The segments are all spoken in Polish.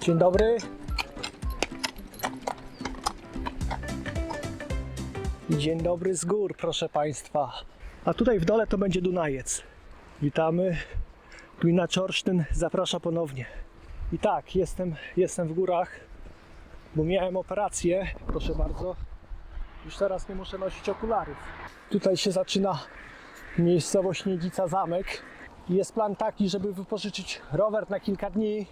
Dzień dobry. Dzień dobry z gór, proszę Państwa. A tutaj w dole to będzie Dunajec. Witamy. Gmina Czorsztyn zaprasza ponownie. I tak, jestem, jestem w górach, bo miałem operację. Proszę bardzo. Już teraz nie muszę nosić okularów. Tutaj się zaczyna miejscowość Niedzica Zamek. Jest plan taki, żeby wypożyczyć rower na kilka dni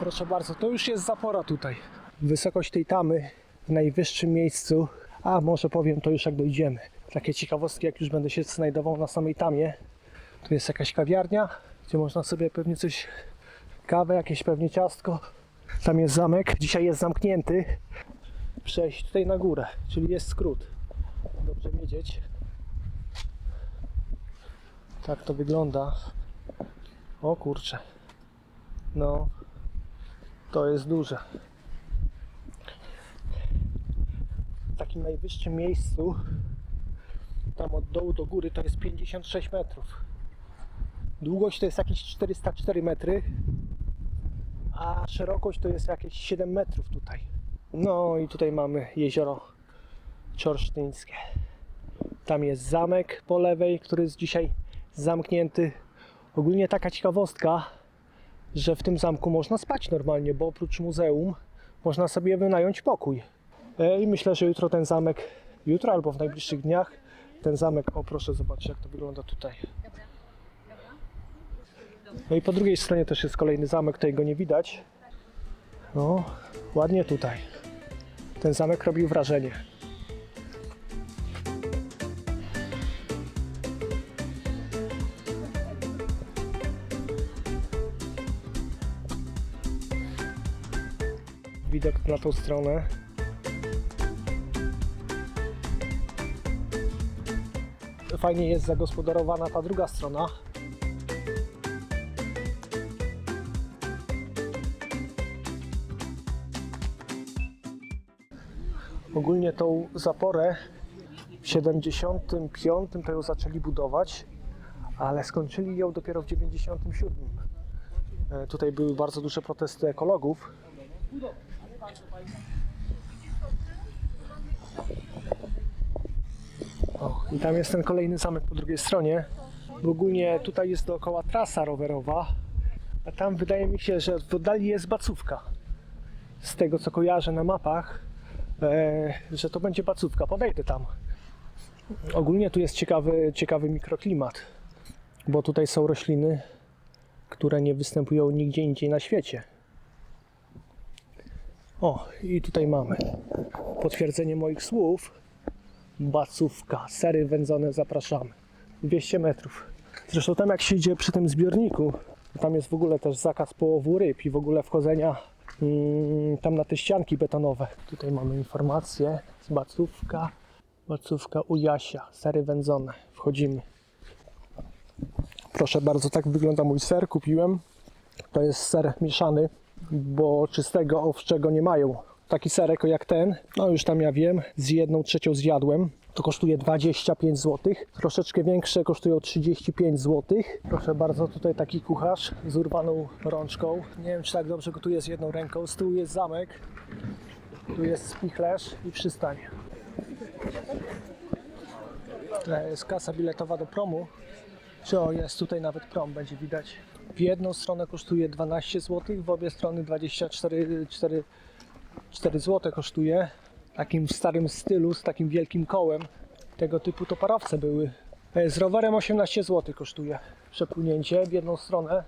Proszę bardzo, to już jest zapora tutaj. Wysokość tej tamy w najwyższym miejscu, a może powiem to już jak dojdziemy. Takie ciekawostki, jak już będę się znajdował na samej tamie. Tu jest jakaś kawiarnia, gdzie można sobie pewnie coś, kawę, jakieś pewnie ciastko. Tam jest zamek, dzisiaj jest zamknięty. Przejść tutaj na górę, czyli jest skrót. Dobrze wiedzieć. Tak to wygląda. O kurczę. No, to jest duże. W takim najwyższym miejscu, tam od dołu do góry, to jest 56 metrów. Długość to jest jakieś 404 metry, a szerokość to jest jakieś 7 metrów tutaj. No i tutaj mamy jezioro Czorsztyńskie. Tam jest zamek po lewej, który jest dzisiaj zamknięty. Ogólnie taka ciekawostka, że w tym zamku można spać normalnie, bo oprócz muzeum można sobie wynająć pokój. E, I myślę, że jutro ten zamek, jutro albo w najbliższych dniach, ten zamek, o proszę zobaczyć jak to wygląda tutaj. No i po drugiej stronie też jest kolejny zamek, tutaj go nie widać. No, ładnie tutaj. Ten zamek robił wrażenie. widok na tą stronę. Fajnie jest zagospodarowana ta druga strona. Ogólnie tą zaporę w 75 to ją zaczęli budować, ale skończyli ją dopiero w 97. E, Tutaj były bardzo duże protesty ekologów, O, i tam jest ten kolejny zamek po drugiej stronie. Bo ogólnie tutaj jest dookoła trasa rowerowa, a tam wydaje mi się, że w oddali jest bacówka. Z tego co kojarzę na mapach, że to będzie bacówka. Podejdę tam. Ogólnie tu jest ciekawy, ciekawy mikroklimat, bo tutaj są rośliny, które nie występują nigdzie indziej na świecie. O, i tutaj mamy potwierdzenie moich słów. Bacówka, sery wędzone, zapraszamy. 200 metrów. Zresztą tam jak się idzie przy tym zbiorniku, tam jest w ogóle też zakaz połowu ryb i w ogóle wchodzenia tam na te ścianki betonowe. Tutaj mamy informację z Bacówka. Bacówka u Jasia, sery wędzone. Wchodzimy. Proszę bardzo, tak wygląda mój ser. Kupiłem. To jest ser mieszany, bo czystego owczego nie mają. Taki serek jak ten, no już tam ja wiem, z jedną trzecią zjadłem. To kosztuje 25 zł. Troszeczkę większe kosztują 35 zł. Proszę bardzo, tutaj taki kucharz z urwaną rączką. Nie wiem, czy tak dobrze gotuje z jedną ręką. Z tyłu jest zamek, tu jest spichlerz i przystań. To jest kasa biletowa do promu. Czy jest tutaj nawet prom, będzie widać. W jedną stronę kosztuje 12 zł, w obie strony 24 4, 4 zł kosztuje. Takim w starym stylu, z takim wielkim kołem. Tego typu to parowce były. E, Z rowerem 18 zł kosztuje przepłynięcie w jedną stronę.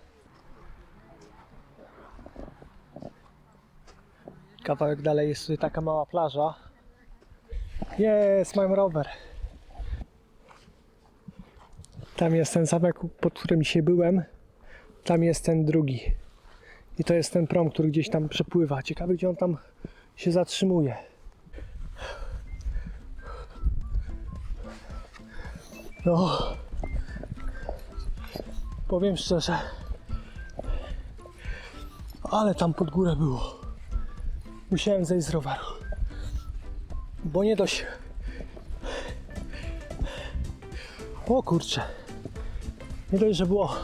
Kawałek dalej jest taka mała plaża. Jest, mam rower. Tam jest ten zamek, pod którym dzisiaj byłem. Tam jest ten drugi. I to jest ten prom, który gdzieś tam przepływa. Ciekawe, gdzie on tam się zatrzymuje. No. Powiem szczerze. Ale tam pod górę było. Musiałem zejść z roweru. Bo nie dość O kurczę. Nie dość, że było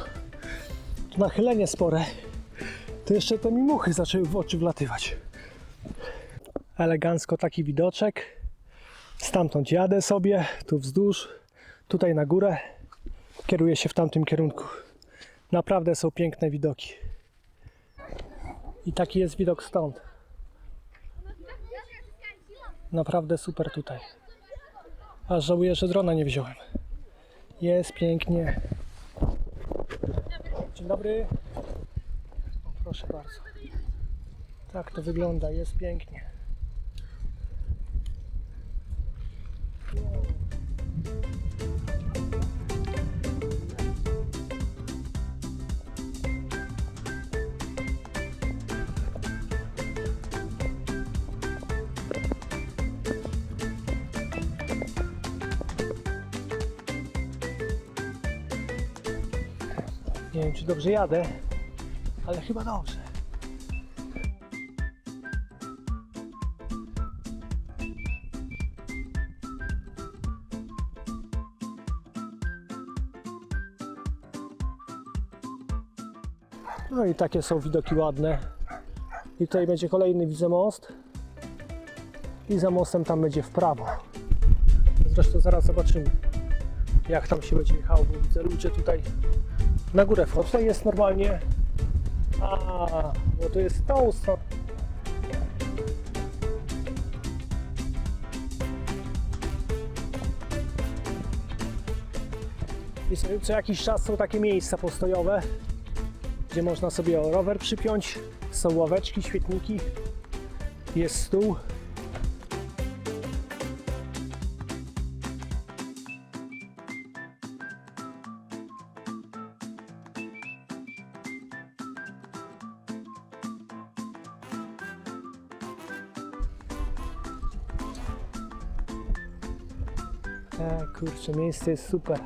tu nachylenie spore, to jeszcze te mi muchy zaczęły w oczy wlatywać. Elegancko taki widoczek. Stamtąd jadę sobie, tu wzdłuż, tutaj na górę. Kieruję się w tamtym kierunku. Naprawdę są piękne widoki. I taki jest widok stąd. Naprawdę super tutaj. Aż żałuję, że drona nie wziąłem. Jest pięknie. Dzień dobry. O, proszę bardzo. Tak to wygląda, jest pięknie. Nie wiem, czy dobrze jadę, ale chyba dobrze. No i takie są widoki ładne. I tutaj będzie kolejny widzę most. I za mostem tam będzie w prawo. Zresztą zaraz zobaczymy, jak tam się będzie jechało, bo widzę ludzie tutaj na górę wchodzą. Tutaj jest normalnie. A, bo to jest tą stroną. I co- co jakiś czas są takie miejsca postojowe, gdzie można sobie rower przypiąć. Są ławeczki, świetniki, jest stół. Kurczę, miejsce jest super.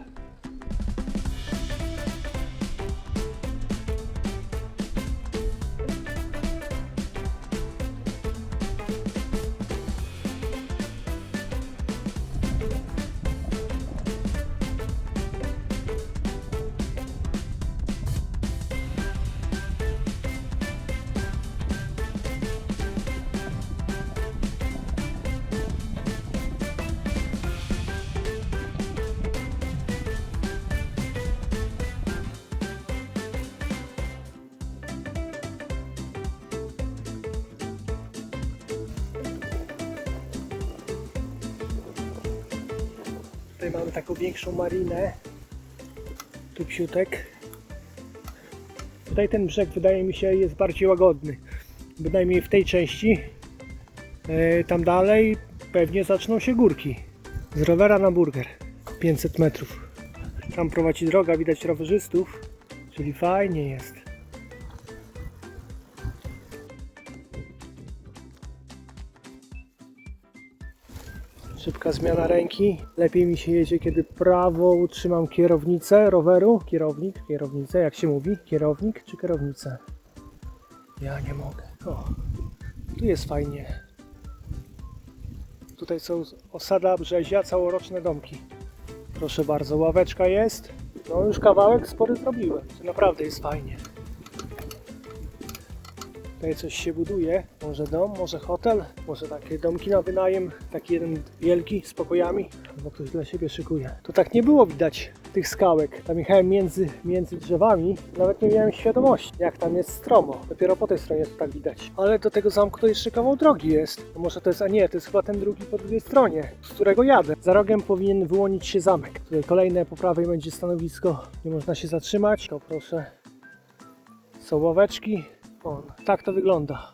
Tutaj mamy taką większą marinę. Tu psiutek. Tutaj ten brzeg wydaje mi się jest bardziej łagodny. Bynajmniej w tej części. E, tam dalej pewnie zaczną się górki. Z rowera na burger. 500 metrów. Tam prowadzi droga, widać rowerzystów. Czyli fajnie jest. Szybka zmiana ręki. Lepiej mi się jedzie, kiedy prawo trzymam kierownicę roweru. Kierownik, kierownicę, jak się mówi? Kierownik czy kierownicę? Ja nie mogę. O, tu jest fajnie. Tutaj są osada Brzezia, całoroczne domki. Proszę bardzo, ławeczka jest. No już kawałek spory zrobiłem. Naprawdę jest fajnie. Tutaj coś się buduje, może dom, może hotel, może takie domki na wynajem, taki jeden wielki z pokojami, albo ktoś dla siebie szykuje. Tu tak nie było widać tych skałek. Tam jechałem między, między drzewami, nawet nie miałem świadomości, jak tam jest stromo. Dopiero po tej stronie to tak widać. Ale do tego zamku to jeszcze kawał drogi jest. No może to jest, a nie, to jest chyba ten drugi po drugiej stronie, z którego jadę. Za rogiem powinien wyłonić się zamek. Tutaj kolejne po prawej będzie stanowisko, nie można się zatrzymać. To proszę, są ławeczki, tak to wygląda.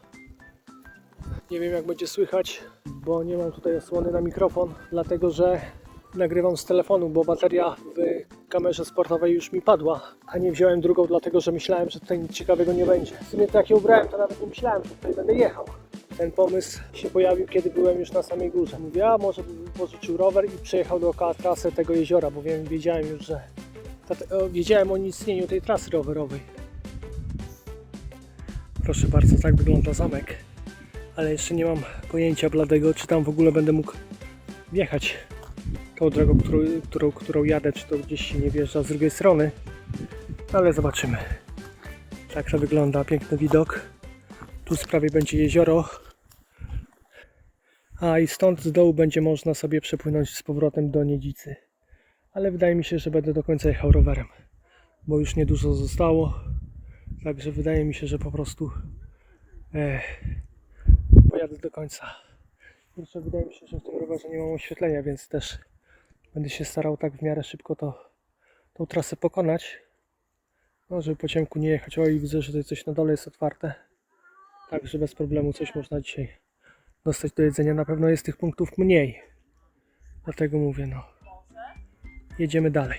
Nie wiem jak będzie słychać, bo nie mam tutaj osłony na mikrofon, dlatego że nagrywam z telefonu, bo bateria w kamerze sportowej już mi padła, a nie wziąłem drugą, dlatego że myślałem, że tutaj nic ciekawego nie będzie. W sumie to jak ubrałem, to nawet nie myślałem, że tutaj będę jechał. Ten pomysł się pojawił, kiedy byłem już na samej górze. Mówię, a może bym pożyczył rower i przejechał dookoła trasę tego jeziora, bo wiem, wiedziałem już, że wiedziałem o istnieniu tej trasy rowerowej. Proszę bardzo, tak wygląda zamek. Ale jeszcze nie mam pojęcia bladego, czy tam w ogóle będę mógł wjechać. tą drogą, którą, którą, którą jadę, czy to gdzieś się nie wjeżdża z drugiej strony, ale zobaczymy. Tak to wygląda, piękny widok. Tu z prawej będzie jezioro. A i stąd z dołu będzie można sobie przepłynąć z powrotem do Niedzicy. Ale wydaje mi się, że będę do końca jechał rowerem, bo już niedużo zostało. Także wydaje mi się, że po prostu e, pojadę do końca. Jeszcze wydaje mi się, że w tym rowerze nie mam oświetlenia, więc też będę się starał tak w miarę szybko to, tą trasę pokonać. No, żeby po ciemku nie jechać. O, i widzę, że tutaj coś na dole jest otwarte. Także bez problemu coś można dzisiaj dostać do jedzenia. Na pewno jest tych punktów mniej. Dlatego mówię, no. Jedziemy dalej.